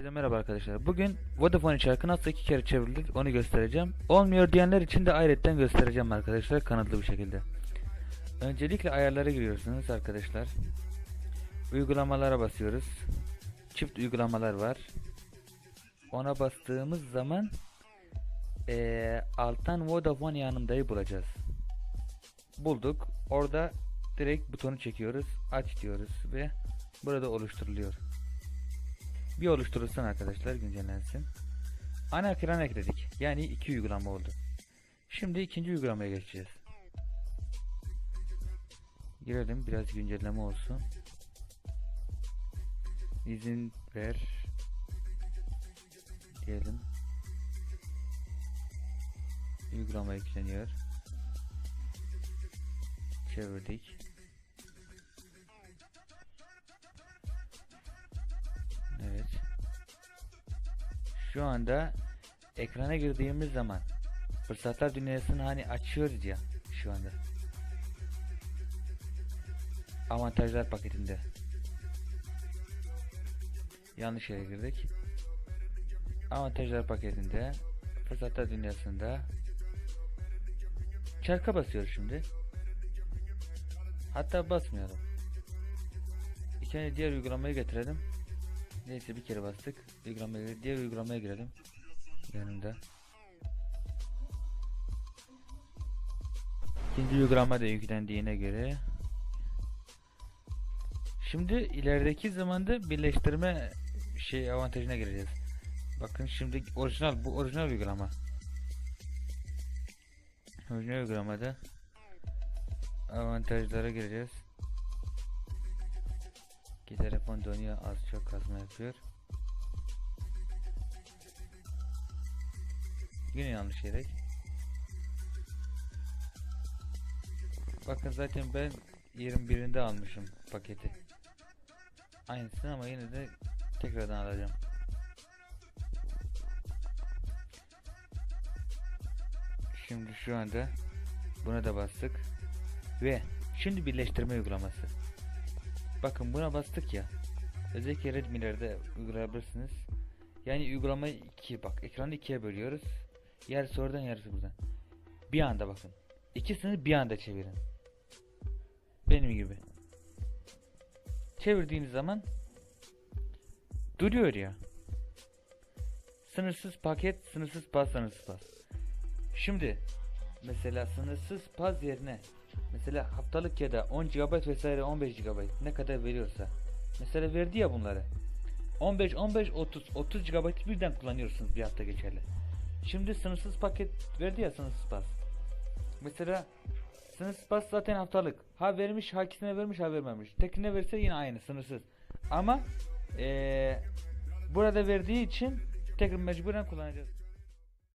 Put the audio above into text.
Herkese Merhaba arkadaşlar. Bugün Vodafone çarkı nasıl iki kere çevrilir onu göstereceğim. Olmuyor diyenler için de ayrıca göstereceğim arkadaşlar kanıtlı bir şekilde. Öncelikle ayarlara giriyorsunuz arkadaşlar. Uygulamalara basıyoruz. Çift uygulamalar var. Ona bastığımız zaman eee, alttan Vodafone yanımdayı bulacağız. Bulduk. Orada direkt butonu çekiyoruz. Aç diyoruz ve burada oluşturuluyor. Bir oluşturulsun arkadaşlar güncellensin. Ana ekran ekledik. Yani iki uygulama oldu. Şimdi ikinci uygulamaya geçeceğiz. Girelim biraz güncelleme olsun. İzin ver. Diyelim. Uygulama yükleniyor. Çevirdik. Şu anda ekrana girdiğimiz zaman fırsatlar dünyasını hani açıyoruz ya şu anda. Avantajlar paketinde. Yanlış yere girdik. Avantajlar paketinde fırsatlar dünyasında çarka basıyoruz şimdi. Hatta basmayalım. Önce diğer uygulamayı getirelim. Neyse bir kere bastık. Uygulamaya, diğer uygulamaya girelim. Yanında. İkinci uygulama da yüklendiğine göre. Şimdi ilerideki zamanda birleştirme şey avantajına gireceğiz. Bakın şimdi orijinal bu orijinal uygulama. Orijinal uygulamada avantajlara gireceğiz. Ki telefon dönüyor az çok kasma yapıyor. Yine yanlış yere. Bakın zaten ben 21'inde almışım paketi. Aynısını ama yine de tekrardan alacağım. Şimdi şu anda buna da bastık ve şimdi birleştirme uygulaması. Bakın buna bastık ya. Özellikle Redmi'lerde uygulayabilirsiniz. Yani uygulamayı iki bak ekranı ikiye bölüyoruz. Yarısı oradan yarısı buradan. Bir anda bakın. İkisini bir anda çevirin. Benim gibi. Çevirdiğiniz zaman duruyor ya. Sınırsız paket, sınırsız pas, sınırsız pas. Şimdi mesela sınırsız pas yerine Mesela haftalık ya da 10 GB vesaire 15 GB ne kadar veriyorsa. Mesela verdi ya bunları. 15 15 30 30 GB birden kullanıyorsunuz bir hafta geçerli. Şimdi sınırsız paket verdi ya sınırsız pas. Mesela sınırsız pas zaten haftalık. Ha vermiş, ha ikisine vermiş, ha vermemiş. Tekine verse yine aynı sınırsız. Ama eee burada verdiği için tekrar mecburen kullanacağız.